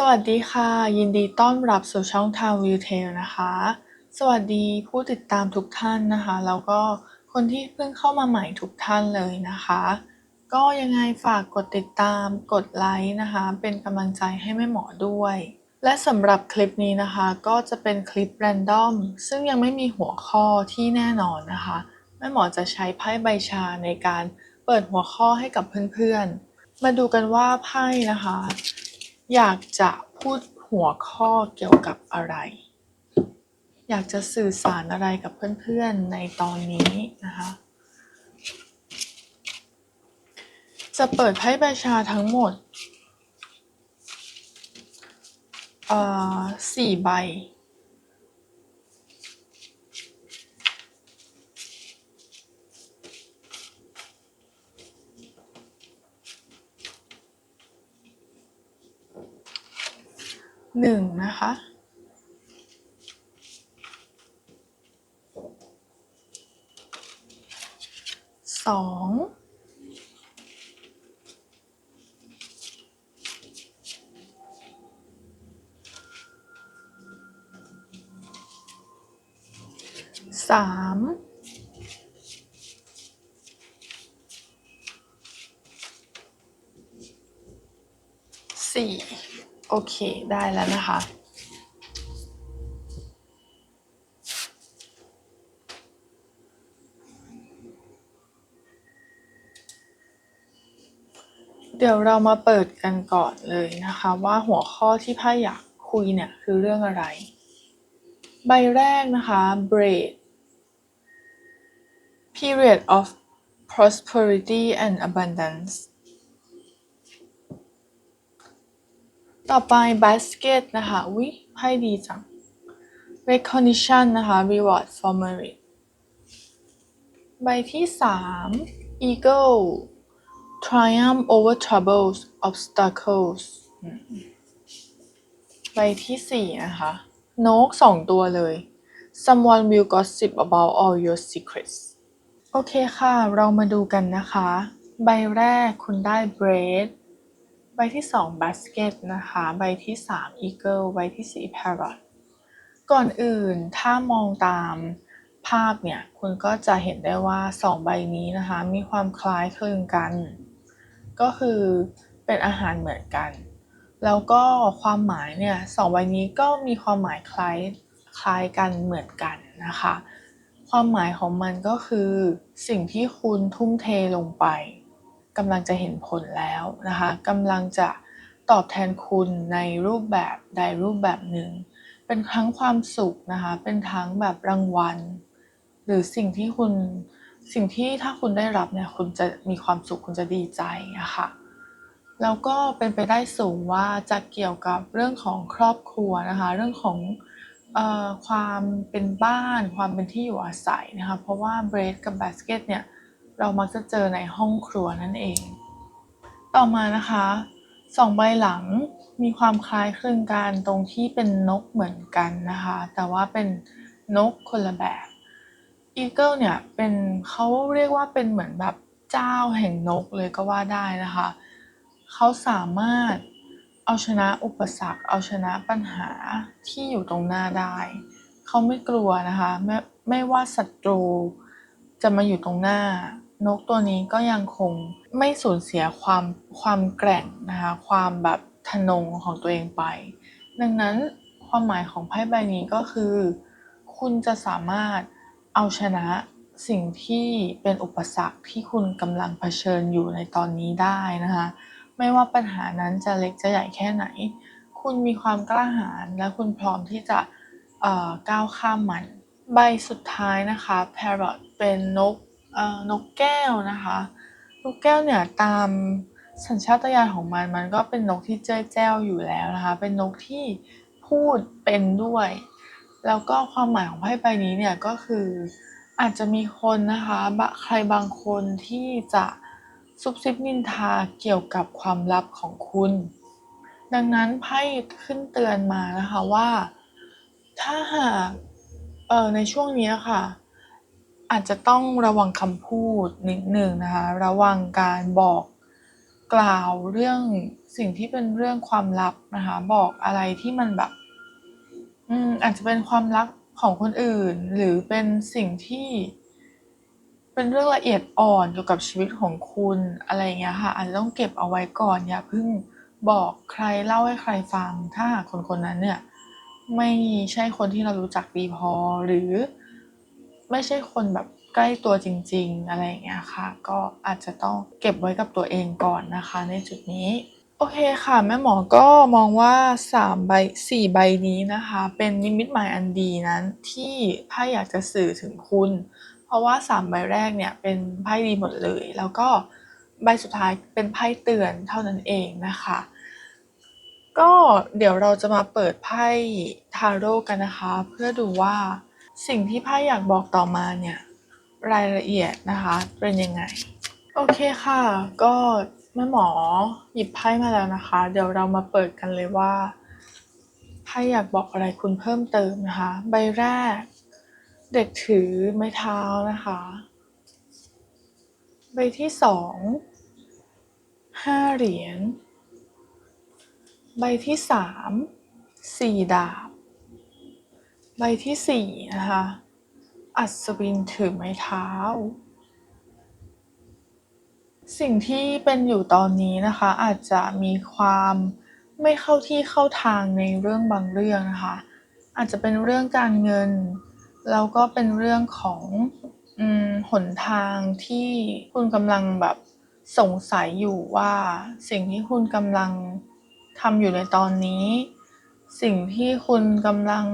สวัสดีค่ะ ยินดีต้อนรับสู่ช่องทางวิวเทลนะคะ สวัสดีผู้ติดตามทุกท่านนะคะ แล้วก็คนที่เพิ่งเข้ามาใหม่ทุกท่านเลยนะคะ ก็ยังไงฝากกดติดตามกดไลค์นะคะ เป็นกำลังใจให้แม่หมอด้วย และสำหรับคลิปนี้นะคะ ก็จะเป็นคลิปแรนดอมซึ่งยังไม่มีหัวข้อที่แน่นอนนะคะ แม่หมอจะใช้ไพ่ใบชาในการเปิดหัวข้อให้กับเพื่อนๆ มาดูกันว่าไพ่นะคะ อยากจะพูดหัวข้อเกี่ยวกับอะไร อยากจะสื่อสารอะไรกับเพื่อนๆในตอนนี้นะคะ จะเปิดไพ่ใบชาทั้งหมดอ่อสี่ใบ หนึ่งนะคะ สอง สาม สี่ โอเคได้แล้วนะคะ เดี๋ยวเรามาเปิดกันก่อนเลยนะคะ ว่าหัวข้อที่ไพ่อยากคุยเนี่ยคือเรื่องอะไร ใบแรกนะคะ braid period of prosperity and abundance ต่อไป basket นะคะอุ๊ยไพ่ดีจัง recognition นะคะ reward for merit ใบที่สาม eagle triumph over troubles obstacles ใบที่สี่นะคะนกสองตัวเลย someone will gossip about all your secrets โอเคค่ะ เรามาดูกันนะคะ ใบแรกคุณได้ bread ใบที่สอง basket นะคะ ใบที่สาม eagle ใบที่สี่ parrot ก่อนอื่นถ้ามองตามภาพเนี่ยคุณก็จะเห็นได้ว่าสองใบนี้นะคะ มีความคล้ายคลึงกัน ก็คือเป็นอาหารเหมือนกัน แล้วก็ความหมายเนี่ยสองใบนี้ก็มีความหมายคล้ายคล้ายกันเหมือนกันนะคะ ความหมายของมันก็คือสิ่งที่คุณทุ่มเทลงไป กำลังจะเห็นผลแล้วนะคะกำลังจะตอบแทนคุณในรูปแบบใดรูปแบบหนึ่ง เป็นทั้งความสุขนะคะเป็นทั้งแบบรางวัล หรือสิ่งที่คุณสิ่งที่ถ้าคุณได้รับเนี่ยคุณจะมีความสุขคุณจะดีใจอะค่ะแล้วก็เป็นไปได้สูงว่าจะเกี่ยวกับเรื่องของครอบครัวนะคะเรื่องของเอ่อความเป็นบ้าน ความเป็นที่อยู่อาศัยนะคะเพราะว่าเบรดกับบาสเกตเนี่ย เรามักจะเจอในห้องครัวนั่นเอง ต่อมานะคะสองใบหลังมีความคล้ายคลึงกันตรงที่เป็นนกเหมือนกันนะคะ แต่ว่าเป็นนกคนละแบบ Eagle เนี่ยเป็นเขาเรียกว่าเป็นเหมือนแบบเจ้าแห่งนกเลยก็ว่าได้นะคะเขาสามารถเอาชนะอุปสรรค เอาชนะปัญหาที่อยู่ตรงหน้าได้เขาไม่กลัวนะคะไม่ไม่ว่าศัตรูจะมาอยู่ตรงหน้า นกตัวนี้ก็ยังคงไม่สูญเสียความความแกร่งนะคะความแบบทะนงของตัวเองไป ดังนั้นความหมายของไพ่ใบนี้ก็คือ คุณจะสามารถเอาชนะสิ่งที่เป็นอุปสรรคที่คุณกำลังเผชิญอยู่ในตอนนี้ได้นะคะ ไม่ว่าปัญหานั้นจะเล็กจะใหญ่แค่ไหน คุณมีความกล้าหาญและคุณพร้อมที่จะเอ่อก้าวข้ามมัน ใบสุดท้ายนะคะ parrot เป็นนก นกแก้วนะคะ นกแก้วเนี่ยตามสัญชาตญาณของมันมันก็เป็นนกที่เจ้ยแจ้วอยู่แล้วนะคะ เป็นนกที่พูดเป็นด้วย แล้วก็ความหมายของไพ่ใบนี้เนี่ยก็คืออาจจะมีคนนะคะใครบางคนที่จะซุบซิบนินทาเกี่ยวกับความลับของคุณ ดังนั้นไพ่ขึ้นเตือนมานะคะว่า ถ้าหากเออในช่วงนี้ค่ะ อาจจะต้องระวังคำพูดนิดหนึ่งนะคะ ระวังการบอกกล่าวเรื่องสิ่งที่เป็นเรื่องความลับนะคะ บอกอะไรที่มันแบบ อืมอาจจะเป็นความลับของคนอื่น หรือเป็นสิ่งที่ เป็นเรื่องละเอียดอ่อนเกี่ยวกับชีวิตของคุณอะไรเงี้ยค่ะอาจจะต้องเก็บเอาไว้ก่อนอย่าเพิ่งบอกใครเล่าให้ใครฟัง ถ้าหากคนคนนั้นเนี่ย ไม่ใช่คนที่เรารู้จักดีพอหรือ ไม่ใช่คนแบบใกล้ตัวจริง ๆ อะไรอย่างเงี้ยค่ะ ก็อาจจะต้องเก็บไว้กับตัวเองก่อนนะคะ ในจุดนี้โอเคค่ะ แม่หมอก็มองว่า3ใบ4ใบนี้นะคะ เป็นนิมิตหมายอันดีนั้นที่ไพ่อยากจะสื่อถึงคุณ เพราะว่า 3 ใบแรกเนี่ยเป็นไพ่ดีหมดเลย แล้วก็ใบสุดท้ายเป็นไพ่เตือนเท่านั้นเองนะคะ ก็เดี๋ยวเราจะมาเปิดไพ่ทาโร่กันนะคะ เพื่อดูว่า สิ่งที่ไพ่อยากบอกต่อมาเนี่ย รายละเอียดนะคะเป็นยังไง โอเคค่ะ ก็แม่หมอหยิบไพ่มาแล้วนะคะ เดี๋ยวเรามาเปิดกันเลยว่าไพ่อยากบอกอะไรคุณเพิ่มเติมนะคะ ใบแรก เด็กถือไม้เท้านะคะ ใบที่สองห้าเหรียญใบที่สามสี่ดาบ ใบที่สี่นะคะ อัศวินถือไม้เท้า สิ่งที่เป็นอยู่ตอนนี้นะคะ อาจจะมีความไม่เข้าที่เข้าทางในเรื่องบางเรื่องนะคะ อาจจะเป็นเรื่องการเงิน แล้วก็เป็นเรื่องของอหนทางที่คุณกำลังแบบสงสัยอยู่ว่าสิ่งที่คุณกำลังทำอยู่ในตอนนี้ สิ่งที่คุณกำลัง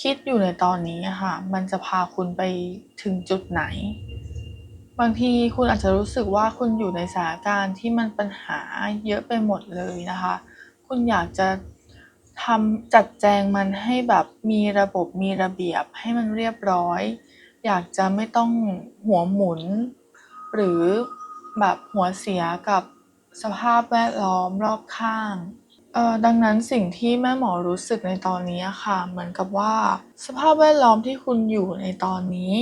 คิดอยู่ในตอนนี้อะค่ะ มันจะพาคุณไปถึงจุดไหน บางทีคุณอาจจะรู้สึกว่าคุณอยู่ในสถานการณ์ที่มันปัญหาเยอะไปหมดเลยนะคะ คุณอยากจะทำจัดแจงมันให้แบบมีระบบมีระเบียบให้มันเรียบร้อย อยากจะไม่ต้องหัวหมุน หรือแบบหัวเสียกับสภาพแวดล้อมรอบข้าง เอ่อดังนั้นสิ่งที่แม่หมอรู้สึกในตอนนี้อะค่ะ เหมือนกับว่า สภาพแวดล้อมที่คุณอยู่ในตอนนี้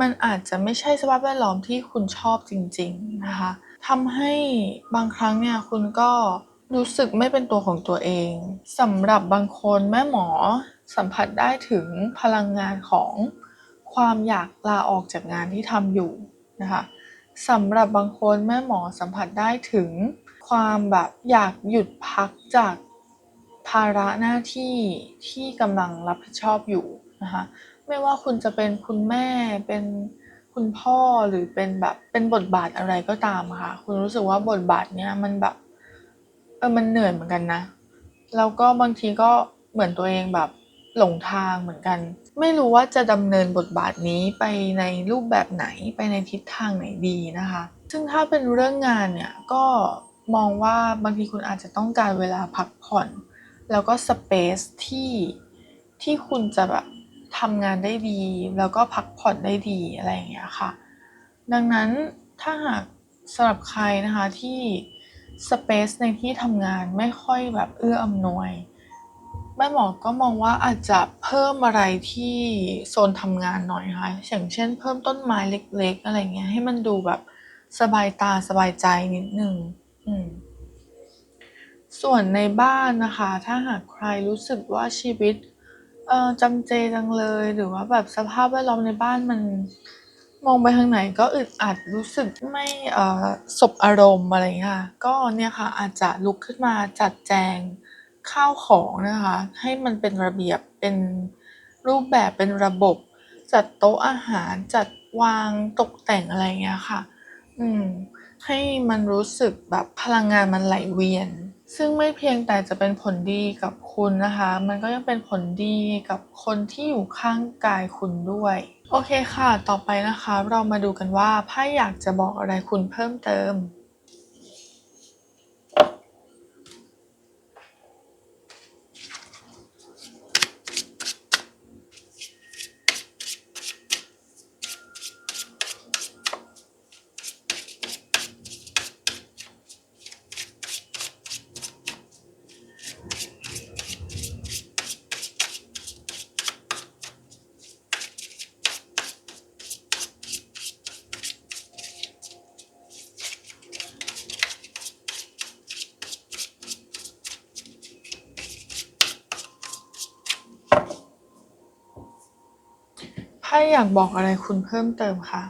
มันอาจจะไม่ใช่สภาพแวดล้อมที่คุณชอบจริง ๆ นะคะทำให้บางครั้งเนี่ยคุณก็รู้สึกไม่เป็นตัวของตัวเองสำหรับบางคนแม่หมอสัมผัสได้ถึงพลังงานของความอยากลาออกจากงานที่ทำอยู่นะคะสำหรับบางคนแม่หมอสัมผัสได้ถึง ความแบบอยากหยุดพักจากภาระหน้าที่ที่กำลังรับผิดชอบอยู่นะคะไม่ว่าคุณจะเป็นคุณแม่เป็นคุณพ่อหรือเป็นแบบเป็นบทบาทอะไรก็ตามค่ะ คุณรู้สึกว่าบทบาทเนี้ยมันแบบเออมันเหนื่อยเหมือนกันนะ แล้วก็บางทีก็เหมือนตัวเองแบบหลงทางเหมือนกัน ไม่รู้ว่าจะดำเนินบทบาทนี้ไปในรูปแบบไหนไปในทิศทางไหนดีนะคะ ซึ่งถ้าเป็นเรื่องงานเนี่ยก็ มองว่าบางทีคุณอาจจะต้องการเวลาพักผ่อน แล้วก็สเปซที่ที่คุณจะแบบทำงานได้ดี แล้วก็พักผ่อนได้ดีอะไรอย่างเงี้ยค่ะ ดังนั้นถ้าหากสำหรับใครนะคะที่สเปซในที่ทำงานไม่ค่อยแบบเอื้ออำนวยแม่หมอก็มองว่าอาจจะเพิ่มอะไรที่โซนทำงานหน่อยนะคะอย่างเช่น เพิ่มต้นไม้เล็กๆ อะไรเงี้ยให้มันดูแบบสบายตาสบายใจนิดนึง ส่วนในบ้านนะคะ ถ้าหากใครรู้สึกว่าชีวิต เออจำเจจังเลย หรือว่าแบบสภาพแวดล้อมในบ้านมันมองไปทางไหนก็อึดอัดรู้สึกไม่เอ่อสบอารมณ์อะไรเงี้ยค่ะก็เนี่ยค่ะอาจจะลุกขึ้นมาจัดแจงข้าวของนะคะ ให้มันเป็นระเบียบเป็นรูปแบบเป็นระบบ จัดโต๊ะอาหารจัดวางตกแต่งอะไรเงี้ยค่ะ อืม ให้มันรู้สึกแบบพลังงานมันไหลเวียน ซึ่งไม่เพียงแต่จะเป็นผลดีกับคุณนะคะ มันก็ยังเป็นผลดีกับคนที่อยู่ข้างกายคุณด้วย โอเคค่ะ ต่อไปนะคะ เรามาดูกันว่าไพ่อยากจะบอกอะไรคุณเพิ่มเติม ถ้าอยากบอกอะไรคุณเพิ่มเติมคะ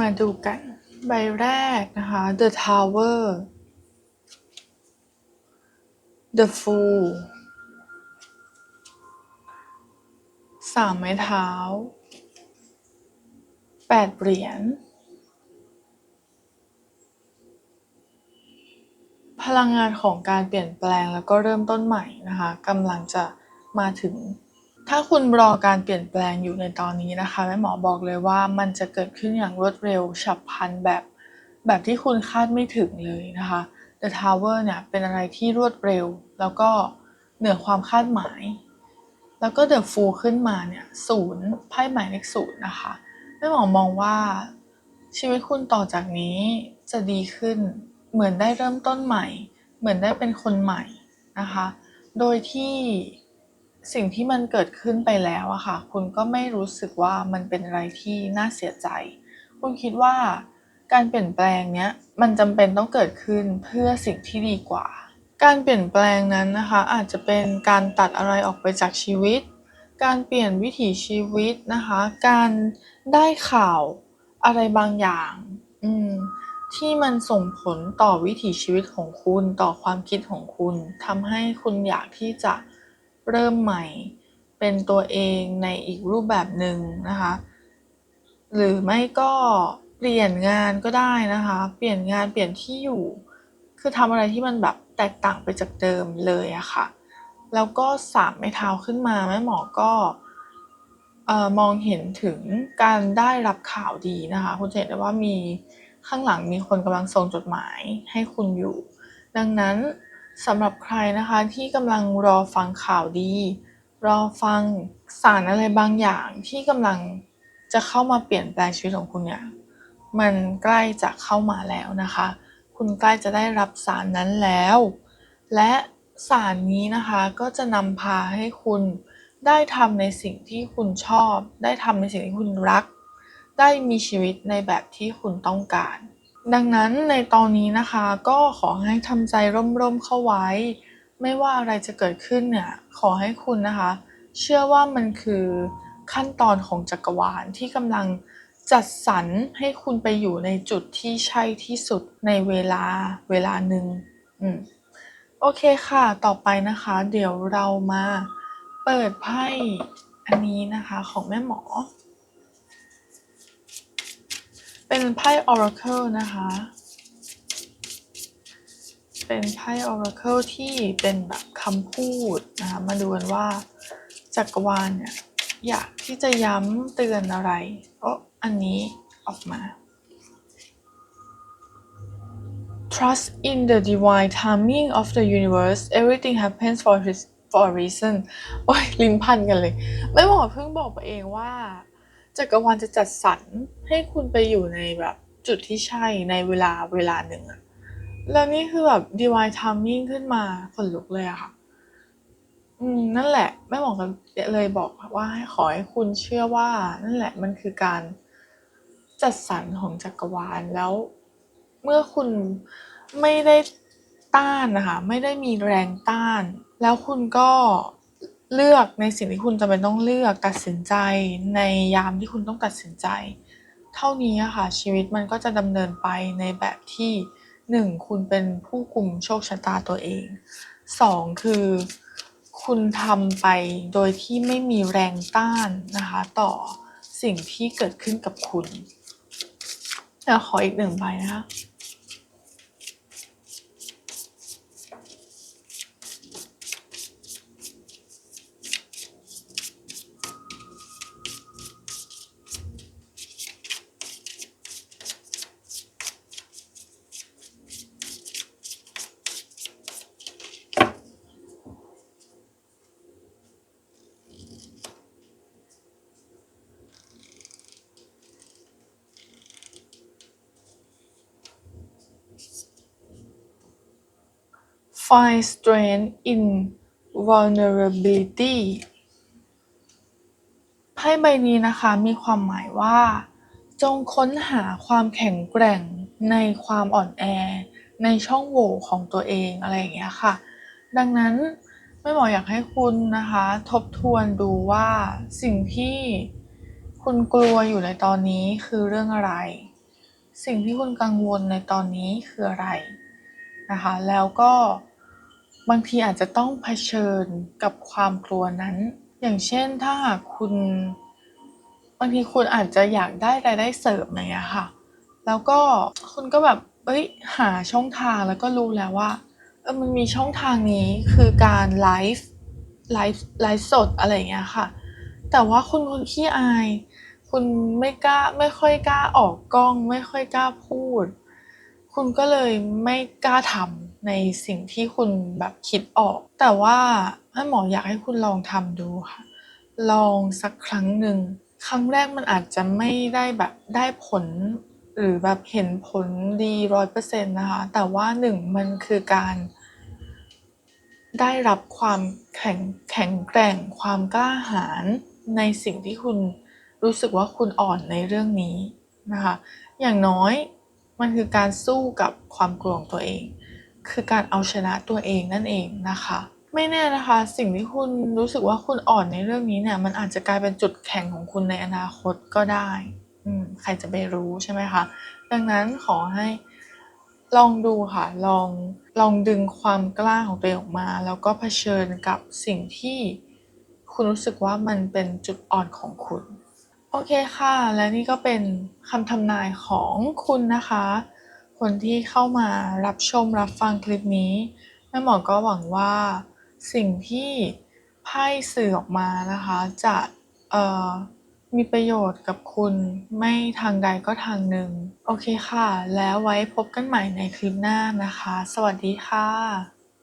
มาดูกัน ใบแรกนะคะ The Tower The Fool สามไม้เท้าแปดเหรียญพลังงานของการเปลี่ยนแปลงแล้วก็เริ่มต้นใหม่นะคะกำลังจะมาถึง ถ้าคุณรอการเปลี่ยนแปลงอยู่ในตอนนี้นะคะแม่หมอบอกเลยว่ามันจะเกิดขึ้นอย่างรวดเร็วฉับพลันแบบแบบที่คุณคาดไม่ถึงเลยนะคะ The Tower เนี่ยเป็นอะไรที่รวดเร็ว แล้วก็เหนือความคาดหมาย แล้วก็ The Fool ขึ้นมาเนี่ยศูนย์ไพ่หมายเลขศูนย์นะคะแม่หมอมองว่าชีวิตคุณต่อจากนี้จะดีขึ้น เหมือนได้เริ่มต้นใหม่ เหมือนได้เป็นคนใหม่นะคะ โดยที่ สิ่งที่มันเกิดขึ้นไปแล้วอะค่ะ คุณก็ไม่รู้สึกว่ามันเป็นอะไรที่น่าเสียใจ คุณคิดว่าการเปลี่ยนแปลงเนี้ยมันจำเป็นต้องเกิดขึ้นเพื่อสิ่งที่ดีกว่า การเปลี่ยนแปลงนั้นนะคะ อาจจะเป็นการตัดอะไรออกไปจากชีวิต การเปลี่ยนวิถีชีวิตนะคะ การได้ข่าวอะไรบางอย่างอืมที่มันส่งผลต่อวิถีชีวิตของคุณต่อความคิดของคุณทำให้คุณอยากที่จะ เริ่มใหม่ เป็นตัวเองในอีกรูปแบบหนึ่งนะคะ หรือไม่ก็เปลี่ยนงานก็ได้นะคะ เปลี่ยนงานเปลี่ยนที่อยู่ คือทำอะไรที่มันแบบแตกต่างไปจากเดิมเลยอะค่ะ แล้วก็สามไม้เท้าขึ้นมาแม่หมอก็ออมองเห็นถึงการได้รับข่าวดีนะคะ คุณเห็นได้ว่ามีข้างหลังมีคนกำลังส่งจดหมายให้คุณอยู่ ดังนั้น สำหรับใครนะคะที่กำลังรอฟังข่าวดี รอฟังสารอะไรบางอย่างที่กำลังจะเข้ามาเปลี่ยนแปลงชีวิตของคุณเนี่ยมันใกล้จะเข้ามาแล้วนะคะ คุณใกล้จะได้รับสารนั้นแล้ว และสารนี้นะคะก็จะนำพาให้คุณได้ทำในสิ่งที่คุณชอบ ได้ทำในสิ่งที่คุณรัก ได้มีชีวิตในแบบที่คุณต้องการ ดังนั้นในตอนนี้นะคะก็ขอให้ทำใจร่มๆเข้าไว้ ไม่ว่าอะไรจะเกิดขึ้นเนี่ยขอให้คุณนะคะ เชื่อว่ามันคือขั้นตอนของจักรวาลที่กำลังจัดสรรให้คุณไปอยู่ในจุดที่ใช่ที่สุดในเวลาเวลาหนึ่งอืมโอเคค่ะ ต่อไปนะคะ เดี๋ยวเรามาเปิดไพ่อันนี้นะคะของแม่หมอ เป็นไพ่ Oracle นะคะ เป็นไพ่ Oracle ที่เป็นแบบคำพูดนะคะ มาดูกันว่าจักรวาลเนี่ยอยากที่จะย้ำเตือนอะไรโอ้อันนี้ออกมา Trust in the divine timing of the universe everything happens for his for a reason โอ้ยลิ้นพันกันเลย ไม่บอกเพิ่งบอกไปเองว่า จักรวาลจะจัดสรรให้คุณไปอยู่ในแบบจุดที่ใช่ในเวลาเวลาหนึ่งอะแล้วนี่คือแบบ divine timing ขึ้นมาขนลุกเลยอะค่ะ อืม นั่นแหละแม่หมอกันเลยบอกว่าให้ขอให้คุณเชื่อว่า นั่นแหละมันคือการจัดสรรของจักรวาลแล้ว เมื่อคุณไม่ได้ต้านนะคะ ไม่ได้มีแรงต้าน แล้วคุณก็ เลือกในสิ่งที่คุณจำเป็นต้องเลือกตัดสินใจในยามที่คุณต้องตัดสินใจ เท่านี้ค่ะ ชีวิตมันก็จะดำเนินไปในแบบที่หนึ่งคุณเป็นผู้คุมโชคชะตาตัวเองสองคือคุณทำไปโดยที่ไม่มีแรงต้านนะคะ ต่อสิ่งที่เกิดขึ้นกับคุณเดี๋ยวขออีกหนึ่งใบนะคะ find strength in vulnerability ไพ่ใบนี้นะคะมีความหมายว่า จงค้นหาความแข็งแกร่งในความอ่อนแอ ในช่องโหว่ของตัวเองอะไรอย่างเงี้ยค่ะ ดังนั้นไม่หมออยากให้คุณนะคะ ทบทวนดูว่าสิ่งที่คุณกลัวอยู่ในตอนนี้คือเรื่องอะไร สิ่งที่คุณกังวลในตอนนี้คืออะไรนะคะ แล้วก็ บางทีอาจจะต้องเผชิญกับความกลัวนั้น อย่างเช่นถ้าหากคุณ บางทีคุณอาจจะอยากได้รายได้เสริมอะไรอย่างเงี้ยค่ะ แล้วก็คุณก็แบบเอ้ยหาช่องทางแล้วก็รู้แล้วว่าเออมันมีช่องทางนี้คือการไลฟ์ไลฟ์ไลฟ์สดอะไรอย่างเงี้ยค่ะ แต่ว่าคุณคนขี้อาย คุณไม่กล้าไม่ค่อยกล้าออกกล้อง ไม่ค่อยกล้าพูด คุณก็เลยไม่กล้าทำ ในสิ่งที่คุณแบบคิดออก แต่ว่าให้หมออยากให้คุณลองทำดูค่ะ ลองสักครั้งหนึ่ง ครั้งแรกมันอาจจะไม่ได้แบบได้ผล หรือแบบเห็นผลดีร้อยเปอร์เซ็นต์นะคะ แต่ว่าหนึ่งมันคือการ ได้รับความแข็งแข็งแกร่งความกล้าหาญในสิ่งที่คุณรู้สึกว่าคุณอ่อนในเรื่องนี้นะคะ อย่างน้อยมันคือการสู้กับความกลัวของตัวเอง คือการเอาชนะตัวเองนั่นเองนะคะ ไม่แน่นะคะ สิ่งที่คุณรู้สึกว่าคุณอ่อนในเรื่องนี้เนี่ย มันอาจจะกลายเป็นจุดแข็งของคุณในอนาคตก็ได้ใครจะไปรู้ใช่ไหมคะดังนั้นขอให้ลองดูค่ะ ลองลองดึงความกล้าของตัวเองออกมา แล้วก็เผชิญกับสิ่งที่คุณรู้สึกว่ามันเป็นจุดอ่อนของคุณ โอเคค่ะ และนี่ก็เป็นคำทำนายของคุณนะคะ คนที่เข้ามารับชมรับฟังคลิปนี้แม่หมอก็หวังว่าสิ่งที่ไพ่สื่อออกมานะคะจะมีประโยชน์กับคุณไม่ทางใดก็ทางหนึ่ง โอเคค่ะ แล้วไว้พบกันใหม่ในคลิปหน้านะคะ สวัสดีค่ะ